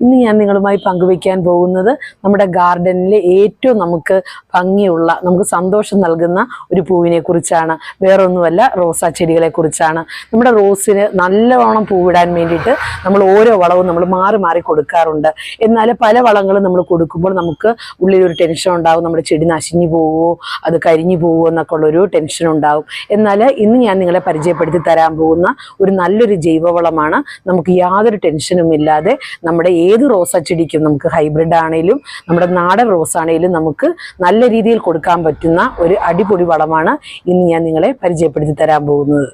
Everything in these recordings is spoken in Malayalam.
ഇന്ന് ഞാൻ നിങ്ങളുമായി പങ്കുവയ്ക്കാൻ പോകുന്നത് നമ്മുടെ ഗാർഡനിലെ ഏറ്റവും നമുക്ക് ഭംഗിയുള്ള നമുക്ക് സന്തോഷം നൽകുന്ന ഒരു പൂവിനെ കുറിച്ചാണ്. വേറൊന്നുമല്ല റോസാ ചെടികളെ കുറിച്ചാണ്. നമ്മുടെ റോസിന് നല്ലവണ്ണം പൂവിടാൻ വേണ്ടിയിട്ട് നമ്മൾ ഓരോ വളവും നമ്മൾ മാറി മാറി കൊടുക്കാറുണ്ട്. എന്നാൽ പല വളങ്ങളും നമ്മൾ കൊടുക്കുമ്പോൾ നമുക്ക് ഉള്ളിലൊരു ടെൻഷൻ ഉണ്ടാവും. നമ്മുടെ ചെടി നശിഞ്ഞു പോവുമോ അത് കരിഞ്ഞു പോവുമോ എന്നൊക്കെ ഉള്ളൊരു ടെൻഷൻ ഉണ്ടാവും. എന്നാൽ ഇന്ന് ഞാൻ നിങ്ങളെ പരിചയപ്പെടുത്തി തരാൻ പോകുന്ന ഒരു നല്ലൊരു ജൈവവളമാണ് നമുക്ക് യാതൊരു ടെൻഷനും ഇല്ലാതെ നമ്മുടെ ഏത് റോസ് ചെടിക്കും നമുക്ക് ഹൈബ്രിഡ് ആണെങ്കിലും നമ്മുടെ നാടൻ റോസ് ആണെങ്കിലും നമുക്ക് നല്ല രീതിയിൽ കൊടുക്കാൻ പറ്റുന്ന ഒരു അടിപൊളി വളമാണ് ഇന്ന് ഞാൻ നിങ്ങളെ പരിചയപ്പെടുത്തി തരാൻ പോകുന്നത്.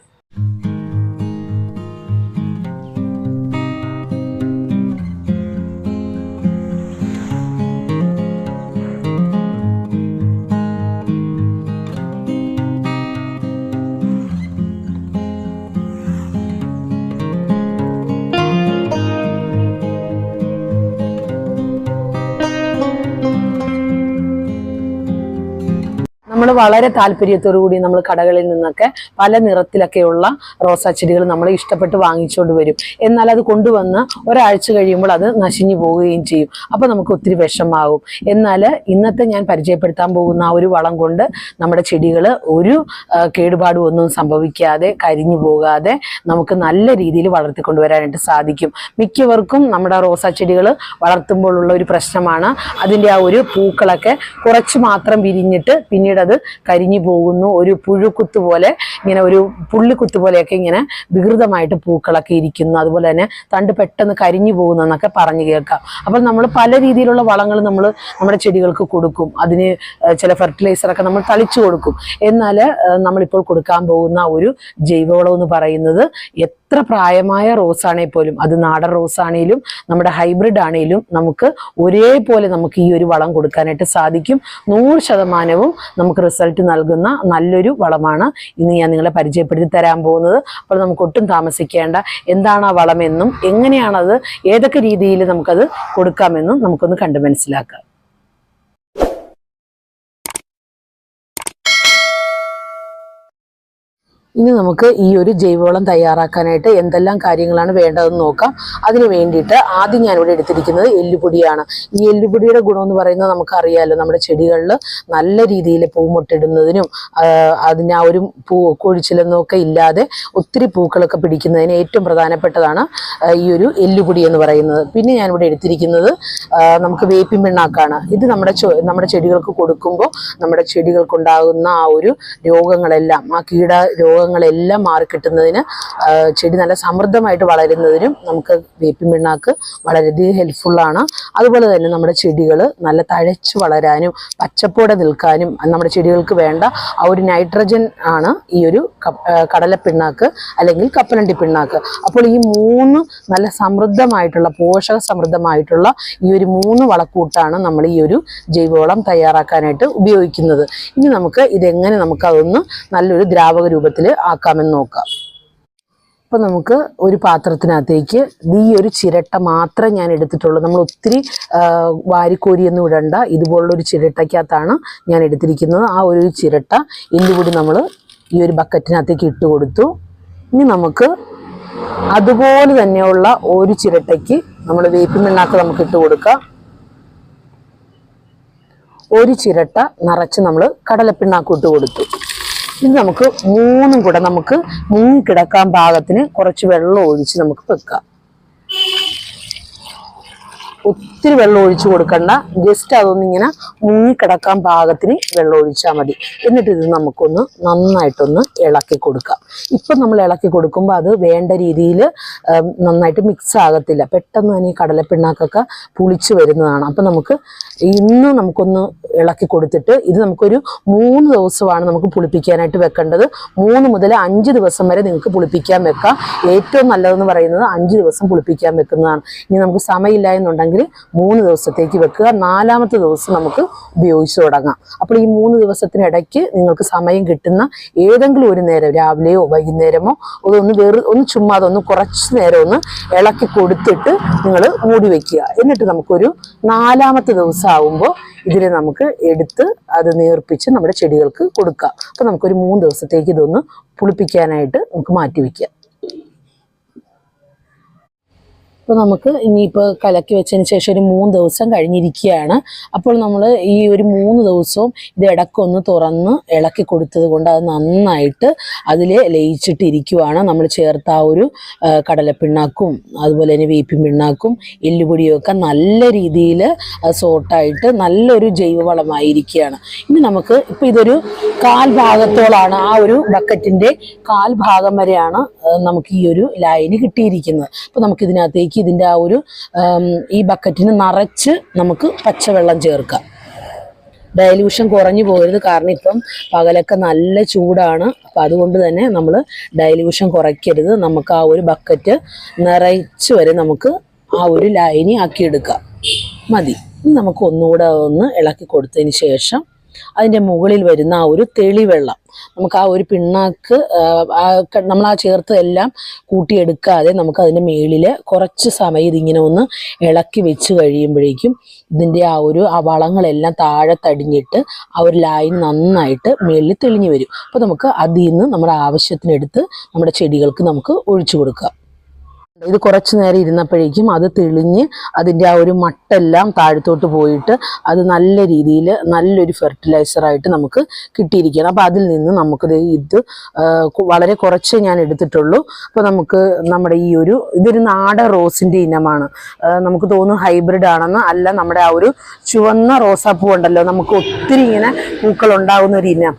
വളരെ താല്പര്യത്തോടു കൂടി നമ്മൾ കടകളിൽ നിന്നൊക്കെ പല നിറത്തിലൊക്കെയുള്ള റോസാ ചെടികൾ നമ്മൾ ഇഷ്ടപ്പെട്ട് വാങ്ങിച്ചുകൊണ്ട് വരും. എന്നാൽ അത് കൊണ്ടുവന്ന് ഒരാഴ്ച കഴിയുമ്പോൾ അത് നശിഞ്ഞു പോവുകയും ചെയ്യും. അപ്പോൾ നമുക്ക് ഒത്തിരി വിഷമാകും. എന്നാൽ ഇന്നത്തെ ഞാൻ പരിചയപ്പെടുത്താൻ പോകുന്ന ആ ഒരു വളം കൊണ്ട് നമ്മുടെ ചെടികൾ ഒരു കേടുപാടും ഒന്നും സംഭവിക്കാതെ കരിഞ്ഞു പോകാതെ നമുക്ക് നല്ല രീതിയിൽ വളർത്തിക്കൊണ്ടുവരാനായിട്ട് സാധിക്കും. മിക്കവർക്കും നമ്മുടെ റോസാ ചെടികൾ വളർത്തുമ്പോഴുള്ള ഒരു പ്രശ്നമാണ്. അതിന്റെ ആ ഒരു പൂക്കളൊക്കെ കുറച്ച് മാത്രം വിരിഞ്ഞിട്ട് പിന്നീട് അത് കരിഞ്ഞു പോകുന്നു ഒരു പുഴുക്കുത്ത് പോലെ ഇങ്ങനെ ഒരു പുള്ളിക്കുത്ത് പോലെയൊക്കെ ഇങ്ങനെ വികൃതമായിട്ട് പൂക്കളൊക്കെ ഇരിക്കുന്നു. അതുപോലെ തന്നെ തണ്ട് പെട്ടെന്ന് കരിഞ്ഞു പോകുന്നു എന്നൊക്കെ പറഞ്ഞു കേൾക്കാം. അപ്പോൾ നമ്മൾ പല രീതിയിലുള്ള വളങ്ങൾ നമ്മൾ നമ്മുടെ ചെടികൾക്ക് കൊടുക്കും. അതിന് ചില ഫെർട്ടിലൈസറൊക്കെ നമ്മൾ തളിച്ചു കൊടുക്കും. എന്നാൽ നമ്മളിപ്പോൾ കൊടുക്കാൻ പോകുന്ന ഒരു ജൈവവളം എന്ന് പറയുന്നത് എത്ര പ്രായമായ റോസ് ആണെങ്കിൽ പോലും അത് നാടൻ റോസ് ആണെങ്കിലും നമ്മുടെ ഹൈബ്രിഡ് ആണെങ്കിലും നമുക്ക് ഒരേപോലെ നമുക്ക് ഈ ഒരു വളം കൊടുക്കാനായിട്ട് സാധിക്കും. നൂറ് ശതമാനവും നമുക്ക് റിസൾട്ട് നൽകുന്ന നല്ലൊരു വളമാണ് ഇന്ന് ഞാൻ നിങ്ങളെ പരിചയപ്പെടുത്തി തരാൻ പോകുന്നത്. അപ്പോൾ നമുക്ക് ഒട്ടും താമസിക്കേണ്ട എന്താണ് ആ വളമെന്നും എങ്ങനെയാണത് ഏതൊക്കെ രീതിയിൽ നമുക്കത് കൊടുക്കാമെന്നും നമുക്കൊന്ന് കണ്ടു മനസ്സിലാക്കാം. ഇനി നമുക്ക് ഈ ഒരു ജൈവവളം തയ്യാറാക്കാനായിട്ട് എന്തെല്ലാം കാര്യങ്ങളാണ് വേണ്ടതെന്ന് നോക്കാം. അതിന് വേണ്ടിയിട്ട് ആദ്യം ഞാനിവിടെ എടുത്തിരിക്കുന്നത് എല്ലുപൊടിയാണ്. ഈ എല്ലുപൊടിയുടെ ഗുണം എന്ന് പറയുന്നത് നമുക്കറിയാമല്ലോ നമ്മുടെ ചെടികളിൽ നല്ല രീതിയിൽ പൂമുട്ടിടുന്നതിനും അതിന് ആ ഒരു പൂ കൊഴിച്ചിലെന്നൊക്കെ ഇല്ലാതെ ഒത്തിരി പൂക്കളൊക്കെ പിടിക്കുന്നതിന് ഏറ്റവും പ്രധാനപ്പെട്ടതാണ് ഈ ഒരു എല്ലുപൊടി എന്ന് പറയുന്നത്. പിന്നെ ഞാനിവിടെ എടുത്തിരിക്കുന്നത് നമുക്ക് വേപ്പിൻ പിണ്ണാക്കാണ്. ഇത് നമ്മുടെ നമ്മുടെ ചെടികൾക്ക് കൊടുക്കുമ്പോൾ നമ്മുടെ ചെടികൾക്കുണ്ടാകുന്ന ആ ഒരു രോഗങ്ങളെല്ലാം ആ കീട രോഗങ്ങളെല്ലാം മാറിക്കിട്ടുന്നതിന് ചെടി നല്ല സമൃദ്ധമായിട്ട് വളരുന്നതിനും നമുക്ക് വേപ്പിൻ പിണ്ണാക്ക് വളരെയധികം ഹെൽപ്ഫുള്ളാണ് അതുപോലെ തന്നെ നമ്മുടെ ചെടികൾ നല്ല തഴച്ച് വളരാനും പച്ചപ്പോടെ നിൽക്കാനും നമ്മുടെ ചെടികൾക്ക് വേണ്ട ആ ഒരു നൈട്രജൻ ആണ് ഈ ഒരു കടല പിണ്ണാക്ക് അല്ലെങ്കിൽ കപ്പലണ്ടി പിണ്ണാക്ക്. അപ്പോൾ ഈ മൂന്ന് നല്ല സമൃദ്ധമായിട്ടുള്ള പോഷക സമൃദ്ധമായിട്ടുള്ള ഈ ഒരു മൂന്ന് വളക്കൂട്ടാണ് നമ്മൾ ഈ ഒരു ജൈവവളം തയ്യാറാക്കാനായിട്ട് ഉപയോഗിക്കുന്നത്. ഇനി നമുക്ക് ഇതെങ്ങനെ നമുക്ക് അതൊന്ന് നല്ലൊരു ദ്രാവക രൂപത്തിൽ ആക്കാമെന്ന് നോക്കാം. അപ്പോൾ നമുക്ക് ഒരു പാത്രത്തിനകത്തേക്ക് ഈ ഒരു ചിരട്ട മാത്രം ഞാൻ എടുത്തിട്ടുള്ളൂ. നമ്മൾ ഒത്തിരി വാരിക്കോരിയൊന്നും ഇടണ്ട. ഇതുപോലുള്ള ഒരു ചിരട്ടയ്ക്കകത്താണ് ഞാൻ എടുത്തിരിക്കുന്നത്. ആ ഒരു ചിരട്ട എല്ലുകൂടി നമ്മൾ ഈ ഒരു ബക്കറ്റിനകത്തേക്ക് ഇട്ട് കൊടുത്തു. ഇനി നമുക്ക് അതുപോലെ തന്നെയുള്ള ഒരു ചിരട്ടയ്ക്ക് നമ്മൾ വേപ്പിൻ പിണ്ണാക്ക് നമുക്ക് ഇട്ട് കൊടുക്കാം. ഒരു ചിരട്ട നിറച്ച് നമ്മൾ കടലപ്പിണ്ണാക്ക് ഇട്ട് കൊടുത്തു. ഇത് നമുക്ക് മൂന്നും കൂടെ നമുക്ക് മുങ്ങിക്കിടക്കാൻ പാകത്തിന് കുറച്ച് വെള്ളം ഒഴിച്ച് നമുക്ക് വെക്കാം. ഒത്തിരി വെള്ളം ഒഴിച്ചു കൊടുക്കണ്ട. ജസ്റ്റ് അതൊന്നിങ്ങനെ മുങ്ങിക്കിടക്കാൻ പാകത്തിന് വെള്ളം ഒഴിച്ചാൽ മതി. എന്നിട്ട് ഇത് നമുക്കൊന്ന് നന്നായിട്ടൊന്ന് ഇളക്കി കൊടുക്കാം. ഇപ്പം നമ്മൾ ഇളക്കി കൊടുക്കുമ്പോൾ അത് വേണ്ട രീതിയിൽ നന്നായിട്ട് മിക്സ് ആകത്തില്ല. പെട്ടെന്ന് തന്നെ ഈ കടലപ്പിണ്ണാക്കൊക്കെ പുളിച്ച് വരുന്നതാണ്. അപ്പം നമുക്ക് ഇന്ന് നമുക്കൊന്ന് ഇളക്കി കൊടുത്തിട്ട് ഇത് നമുക്കൊരു മൂന്ന് ദിവസമാണ് നമുക്ക് പുളിപ്പിക്കാനായിട്ട് വെക്കേണ്ടത്. മൂന്ന് മുതൽ അഞ്ച് ദിവസം വരെ നിങ്ങൾക്ക് പുളിപ്പിക്കാൻ വെക്കാം. ഏറ്റവും നല്ലതെന്ന് പറയുന്നത് അഞ്ച് ദിവസം പുളിപ്പിക്കാൻ വെക്കുന്നതാണ്. ഇനി നമുക്ക് സമയമില്ല എന്നുണ്ടെങ്കിൽ വേണമെങ്കിൽ മൂന്ന് ദിവസത്തേക്ക് വെക്കുക. നാലാമത്തെ ദിവസം നമുക്ക് ഉപയോഗിച്ച് തുടങ്ങാം. അപ്പോൾ ഈ മൂന്ന് ദിവസത്തിനിടയ്ക്ക് നിങ്ങൾക്ക് സമയം കിട്ടുന്ന ഏതെങ്കിലും ഒരു നേരം രാവിലെയോ വൈകുന്നേരമോ അതൊന്ന് വേറെ ഒന്ന് ചുമ്മാ അതൊന്ന് കുറച്ച് നേരം ഒന്ന് ഇളക്കി കൊടുത്തിട്ട് നിങ്ങൾ മൂടി വയ്ക്കുക എന്നിട്ട് നമുക്കൊരു നാലാമത്തെ ദിവസം ആവുമ്പോൾ ഇതിനെ നമുക്ക് എടുത്ത് അത് നേർപ്പിച്ച് നമ്മുടെ ചെടികൾക്ക് കൊടുക്കുക. അപ്പോൾ നമുക്കൊരു മൂന്ന് ദിവസത്തേക്ക് ഇതൊന്ന് പുളിപ്പിക്കാനായിട്ട് നമുക്ക് മാറ്റി വയ്ക്കാം അപ്പോൾ നമുക്ക് ഇനിയിപ്പോൾ കലക്കി വെച്ചതിന് ശേഷം ഒരു മൂന്ന് ദിവസം കഴിഞ്ഞിരിക്കുകയാണ്. അപ്പോൾ നമ്മൾ ഈ ഒരു മൂന്ന് ദിവസവും ഇത് ഇടക്കൊന്ന് തുറന്ന് ഇളക്കി കൊടുത്തത് കൊണ്ട് അത് നന്നായിട്ട് അതിൽ ലയിച്ചിട്ടിരിക്കുവാണ്. നമ്മൾ ചേർത്ത ആ ഒരു കടലപ്പിണ്ണാക്കും അതുപോലെ തന്നെ വേപ്പിൻ പിണ്ണാക്കും എല്ലുപൊടിയും ഒക്കെ നല്ല രീതിയിൽ സോട്ടായിട്ട് നല്ലൊരു ജൈവവളമായിരിക്കുകയാണ്. ഇനി നമുക്ക് ഇപ്പോൾ ഇതൊരു കാൽ ഭാഗത്തോളാണ് ആ ഒരു ബക്കറ്റിന്റെ കാൽ ഭാഗം വരെയാണ് നമുക്ക് ഈ ഒരു ലൈന് കിട്ടിയിരിക്കുന്നത്. അപ്പോൾ നമുക്ക് ഇതിനകത്തേക്ക് ഇതിന്റെ ആ ഒരു ഈ ബക്കറ്റിന് നിറച്ച് നമുക്ക് പച്ചവെള്ളം ചേർക്കാം. ഡയലൂഷൻ കുറഞ്ഞു പോകരുത് കാരണം ഇപ്പം പകലൊക്കെ നല്ല ചൂടാണ്. അപ്പം അതുകൊണ്ട് തന്നെ നമ്മൾ ഡയലൂഷൻ കുറയ്ക്കരുത്. നമുക്ക് ആ ഒരു ബക്കറ്റ് നിറച്ച് വരെ നമുക്ക് ആ ഒരു ലൈനി ആക്കിയെടുക്കാം മതി. നമുക്ക് ഒന്നുകൂടെ ഒന്ന് ഇളക്കി കൊടുത്തതിന് ശേഷം അതിന്റെ മുകളിൽ വരുന്ന ആ ഒരു തെളിവെള്ളം. നമുക്ക് ആ ഒരു പിണ്ണാക്ക് നമ്മൾ ആ ചേർത്തതെല്ലാം കൂട്ടിയെടുക്കാതെ നമുക്ക് അതിന്റെ മേളിൽ കുറച്ച് സമയം ഇതിങ്ങനെ ഒന്ന് ഇളക്കി വെച്ച് കഴിയുമ്പോഴേക്കും ഇതിന്റെ ആ ഒരു ആ വളങ്ങളെല്ലാം താഴെ തടിഞ്ഞിട്ട് ആ ഒരു ലൈൻ നന്നായിട്ട് മേളിൽ തെളിഞ്ഞു വരും. അപ്പോൾ നമുക്ക് അതിൽ നിന്ന് നമ്മുടെ ആവശ്യത്തിനെടുത്ത് നമ്മുടെ ചെടികൾക്ക് നമുക്ക് ഒഴിച്ചു കൊടുക്കാം. ഇത് കുറച്ച് നേരം ഇരുന്നപ്പോഴേക്കും അത് തെളിഞ്ഞ് അതിന്റെ ആ ഒരു മട്ടെല്ലാം താഴത്തോട്ട് പോയിട്ട് അത് നല്ല രീതിയിൽ നല്ലൊരു ഫെർട്ടിലൈസറായിട്ട് നമുക്ക് കിട്ടിയിരിക്കണം അപ്പോൾ അതിൽ നിന്ന് നമുക്ക് ഇത് വളരെ കുറച്ച് ഞാൻ എടുത്തിട്ടുള്ളൂ. അപ്പോൾ നമുക്ക് നമ്മുടെ ഈ ഒരു ഇതൊരു നാടൻ റോസിന്റെ ഇനമാണ്. നമുക്ക് തോന്നുന്നു ഹൈബ്രിഡ് ആണെന്ന് അല്ല നമ്മുടെ ആ ഒരു ചുവന്ന റോസാപ്പൂ ഉണ്ടല്ലോ നമുക്ക് ഒത്തിരി ഇങ്ങനെ പൂക്കൾ ഉണ്ടാകുന്ന ഒരു ഇനം.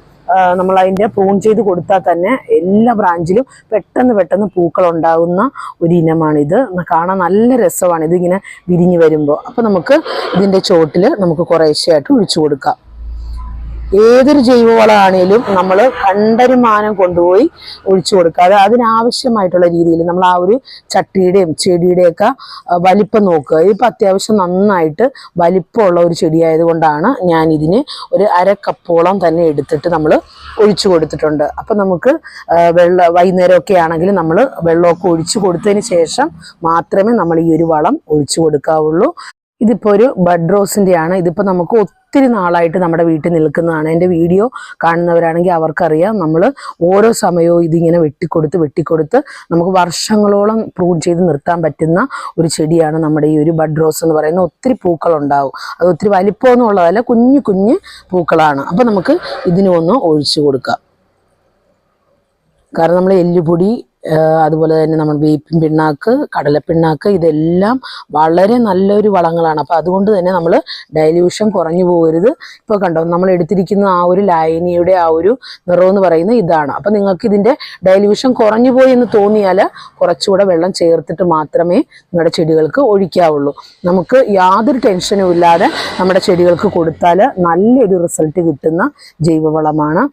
നമ്മൾ അതിന്റെ പ്രൂൺ ചെയ്ത് കൊടുത്താൽ തന്നെ എല്ലാ ബ്രാഞ്ചിലും പെട്ടെന്ന് പെട്ടെന്ന് പൂക്കൾ ഉണ്ടാകുന്ന ഒരു ഇനമാണിത് കാണാൻ നല്ല രസമാണ്. ഇതിങ്ങനെ വിരിഞ്ഞ് വരുമ്പോൾ അപ്പോൾ നമുക്ക് ഇതിന്റെ ചോട്ടിൽ നമുക്ക് കുറേശ്ശെയായിട്ട് ഒഴിച്ചു കൊടുക്കാം. ഏതൊരു ജൈവവളമാണേലും നമ്മൾ കണ്ടരുമാനം കൊണ്ടുപോയി ഒഴിച്ചു കൊടുക്കാതെ അതിനാവശ്യമായിട്ടുള്ള രീതിയിൽ നമ്മൾ ആ ഒരു ചട്ടിയുടെയും ചെടിയുടെയൊക്കെ വലിപ്പം നോക്കുക. ഇപ്പം അത്യാവശ്യം നന്നായിട്ട് വലിപ്പമുള്ള ഒരു ചെടിയായതുകൊണ്ടാണ് ഞാൻ ഇതിന് ഒരു അര കപ്പോളം തന്നെ എടുത്തിട്ട് നമ്മൾ ഒഴിച്ചു കൊടുത്തിട്ടുണ്ട്. അപ്പം നമുക്ക് വെള്ള വൈകുന്നേരമൊക്കെ ആണെങ്കിൽ നമ്മൾ വെള്ളമൊക്കെ ഒഴിച്ചു കൊടുത്തതിന് ശേഷം മാത്രമേ നമ്മൾ ഈ ഒരു വളം ഒഴിച്ചു കൊടുക്കാവുള്ളൂ. ഇതിപ്പോൾ ഒരു ബഡ് റോസിന്റെ ആണ് ഇതിപ്പോൾ നമുക്ക് ഒത്തിരി നാളായിട്ട് നമ്മുടെ വീട്ടിൽ നിൽക്കുന്നതാണ്. എന്റെ വീഡിയോ കാണുന്നവരാണെങ്കിൽ അവർക്കറിയാം. നമ്മൾ ഓരോ സമയവും ഇതിങ്ങനെ വെട്ടിക്കൊടുത്ത് വെട്ടിക്കൊടുത്ത് നമുക്ക് വർഷങ്ങളോളം പ്രൂൺ ചെയ്ത് നിർത്താൻ പറ്റുന്ന ഒരു ചെടിയാണ് നമ്മുടെ ഈ ഒരു ബഡ് റോസ് എന്ന് പറയുന്ന. ഒത്തിരി പൂക്കളുണ്ടാവും. അത് ഒത്തിരി വലിപ്പം എന്നുള്ളതല്ല കുഞ്ഞു കുഞ്ഞ് പൂക്കളാണ്. അപ്പോൾ നമുക്ക് ഇതിനൊന്ന് ഒഴിച്ചു കൊടുക്കാം. കാരണം നമ്മൾ എല്ലുപൊടി അതുപോലെ തന്നെ നമ്മൾ വേപ്പിൻ പിണ്ണാക്ക് കടലപ്പിണ്ണാക്ക് ഇതെല്ലാം വളരെ നല്ലൊരു വളങ്ങളാണ്. അപ്പോൾ അതുകൊണ്ട് തന്നെ നമ്മൾ ഡൈല്യൂഷൻ കുറഞ്ഞു പോകരുത്. ഇപ്പോൾ കണ്ടോ നമ്മൾ എടുത്തിരിക്കുന്ന ആ ഒരു ലായനിയുടെ ആ ഒരു നിറം എന്ന് പറയുന്നത് ഇതാണ്. അപ്പോൾ നിങ്ങൾക്ക് ഇതിന്റെ ഡൈല്യൂഷൻ കുറഞ്ഞു പോയി എന്ന് തോന്നിയാൽ കുറച്ചുകൂടെ വെള്ളം ചേർത്തിട്ട് മാത്രമേ നിങ്ങളുടെ ചെടികൾക്ക് ഒഴിക്കാവുള്ളൂ. നമുക്ക് യാതൊരു ടെൻഷനും ഇല്ലാതെ നമ്മുടെ ചെടികൾക്ക് കൊടുത്താൽ നല്ലൊരു റിസൾട്ട് കിട്ടുന്ന ജൈവവളമാണ്.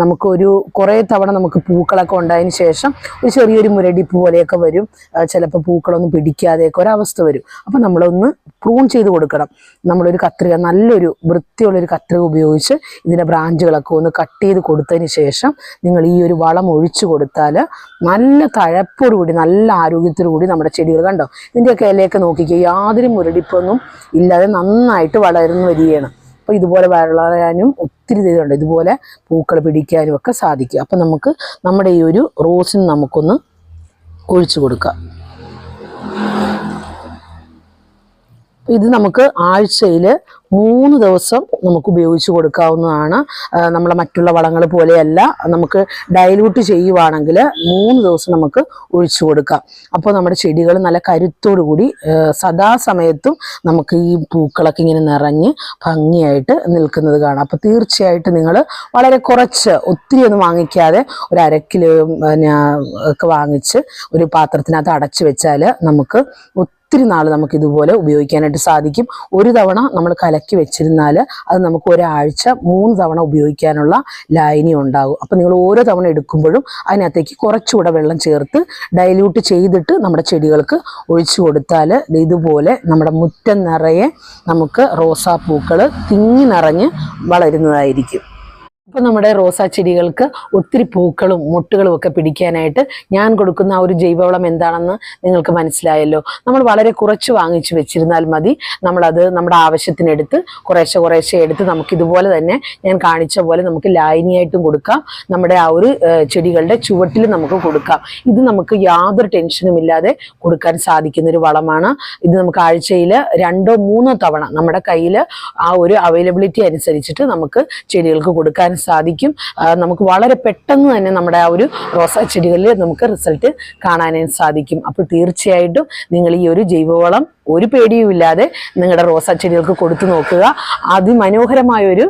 നമുക്കൊരു കുറേ തവണ നമുക്ക് പൂക്കളൊക്കെ ഉണ്ടായതിന് ശേഷം ഒരു ചെറിയൊരു മുരടിപ്പ് പോലെയൊക്കെ വരും. ചിലപ്പോൾ പൂക്കളൊന്നും പിടിക്കാതെയൊക്കെ ഒരവസ്ഥ വരും. അപ്പം നമ്മളൊന്ന് പ്രൂൺ ചെയ്ത് കൊടുക്കണം. നമ്മളൊരു കത്രിക നല്ലൊരു വൃത്തിയുള്ളൊരു കത്രിക ഉപയോഗിച്ച് ഇതിന്റെ ബ്രാഞ്ചുകളൊക്കെ ഒന്ന് കട്ട് ചെയ്ത് കൊടുത്തതിന് ശേഷം നിങ്ങൾ ഈ ഒരു വളം ഒഴിച്ചു കൊടുത്താൽ നല്ല തഴപ്പോടുകൂടി നല്ല ആരോഗ്യത്തോടു കൂടി നമ്മുടെ ചെടികൾ കണ്ടോ? ഇതിന്റെയൊക്കെ ഇലയൊക്കെ നോക്കിക്കുക യാതൊരു മുരടിപ്പൊന്നും ഇല്ലാതെ നന്നായിട്ട് വളർന്നു വരികയാണ്. അപ്പോൾ ഇതുപോലെ വളരാനും ഒത്തിരി ഇതുണ്ട്. ഇതുപോലെ പൂക്കൾ പിടിക്കാനും ഒക്കെ സാധിക്കും. അപ്പം നമുക്ക് നമ്മുടെ ഈ ഒരു റോസിന് നമുക്കൊന്ന് ഒഴിച്ചു കൊടുക്കാം. ഇത് നമുക്ക് ആഴ്ചയിൽ മൂന്ന് ദിവസം നമുക്ക് ഉപയോഗിച്ച് കൊടുക്കാവുന്നതാണ്. നമ്മളെ മറ്റുള്ള വളങ്ങൾ പോലെയല്ല. നമുക്ക് ഡൈലൂട്ട് ചെയ്യുവാണെങ്കിൽ മൂന്ന് ദിവസം നമുക്ക് ഒഴിച്ചു കൊടുക്കാം. അപ്പോൾ നമ്മുടെ ചെടികൾ നല്ല കരുത്തോടു കൂടി സദാസമയത്തും നമുക്ക് ഈ പൂക്കളൊക്കെ ഇങ്ങനെ നിറഞ്ഞ് ഭംഗിയായിട്ട് നിൽക്കുന്നത് കാണാം. അപ്പോൾ തീർച്ചയായിട്ടും നിങ്ങൾ വളരെ കുറച്ച് ഒത്തിരി ഒന്നും വാങ്ങിക്കാതെ ഒരു അര കിലോ ഒക്കെ വാങ്ങിച്ച് ഒരു പാത്രത്തിനകത്ത് അടച്ചു വെച്ചാൽ നമുക്ക് ഒത്തിരി നാൾ നമുക്ക് ഇതുപോലെ ഉപയോഗിക്കാനായിട്ട് സാധിക്കും. ഒരു തവണ നമ്മൾ കലക്കി വെച്ചിരുന്നാൽ അത് നമുക്ക് ഒരാഴ്ച മൂന്ന് തവണ ഉപയോഗിക്കാനുള്ള ലായനി ഉണ്ടാകും. അപ്പം നിങ്ങൾ ഓരോ തവണ എടുക്കുമ്പോഴും അതിനകത്തേക്ക് കുറച്ചുകൂടെ വെള്ളം ചേർത്ത് ഡൈല്യൂട്ട് ചെയ്തിട്ട് നമ്മുടെ ചെടികൾക്ക് ഒഴിച്ചു കൊടുത്താൽ ഇതുപോലെ നമ്മുടെ മുറ്റം നിറയെ നമുക്ക് റോസാപ്പൂക്കൾ തിങ്ങി നിറഞ്ഞ് വളരുന്നതായിരിക്കും. ഇപ്പം നമ്മുടെ റോസാ ചെടികൾക്ക് ഒത്തിരി പൂക്കളും മുട്ടുകളും ഒക്കെ പിടിക്കാനായിട്ട് ഞാൻ കൊടുക്കുന്ന ആ ഒരു ജൈവവളം എന്താണെന്ന് നിങ്ങൾക്ക് മനസ്സിലായല്ലോ. നമ്മൾ വളരെ കുറച്ച് വാങ്ങിച്ചു വെച്ചിരുന്നാൽ മതി. നമ്മളത് നമ്മുടെ ആവശ്യത്തിനെടുത്ത് കുറേശ്ശെ കുറേശ്ശെ എടുത്ത് നമുക്ക് ഇതുപോലെ തന്നെ ഞാൻ കാണിച്ച പോലെ നമുക്ക് ലായനിയായിട്ടും കൊടുക്കാം. നമ്മുടെ ആ ഒരു ചെടികളുടെ ചുവട്ടിൽ നമുക്ക് കൊടുക്കാം. ഇത് നമുക്ക് യാതൊരു ടെൻഷനും ഇല്ലാതെ കൊടുക്കാൻ സാധിക്കുന്ന ഒരു വളമാണ്. ഇത് നമുക്ക് ആഴ്ചയിൽ രണ്ടോ മൂന്നോ തവണ നമ്മുടെ കയ്യിൽ ആ ഒരു അവൈലബിലിറ്റി അനുസരിച്ചിട്ട് നമുക്ക് ചെടികൾക്ക് കൊടുക്കാൻ സാധിക്കും. നമുക്ക് വളരെ പെട്ടെന്ന് തന്നെ നമ്മുടെ ആ ഒരു റോസാ ചെടികളിൽ നമുക്ക് റിസൾട്ട് കാണാനായിട്ട് സാധിക്കും. അപ്പോൾ തീർച്ചയായിട്ടും നിങ്ങൾ ഈ ഒരു ജൈവവളം ഒരു പേടിയും ഇല്ലാതെ നിങ്ങളുടെ റോസാ ചെടികൾക്ക് കൊടുത്തു നോക്കുക. അതിമനോഹരമായ ഒരു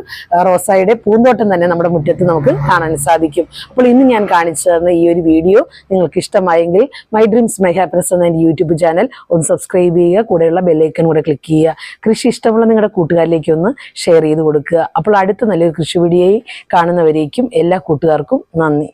റോസായുടെ പൂന്തോട്ടം തന്നെ നമ്മുടെ മുറ്റത്ത് നമുക്ക് കാണാൻ സാധിക്കും. അപ്പോൾ ഇന്ന് ഞാൻ കാണിച്ചു തന്ന ഈ ഒരു വീഡിയോ നിങ്ങൾക്ക് ഇഷ്ടമായെങ്കിൽ മൈ ഡ്രീംസ് മൈ ഹാപ്പിനെസ് എന്ന എന്റെ യൂട്യൂബ് ചാനൽ ഒന്ന് സബ്സ്ക്രൈബ് ചെയ്യുക കൂടെയുള്ള ബെല്ലൈക്കൻ കൂടെ ക്ലിക്ക് ചെയ്യുക. കൃഷി ഇഷ്ടമുള്ള നിങ്ങളുടെ കൂട്ടുകാരിലേക്ക് ഒന്ന് ഷെയർ ചെയ്ത് കൊടുക്കുക. അപ്പോൾ അടുത്ത നല്ലൊരു കൃഷി വീഡിയോയിൽ കാണുന്നവരേക്കും എല്ലാ കൂട്ടുകാർക്കും നന്ദി.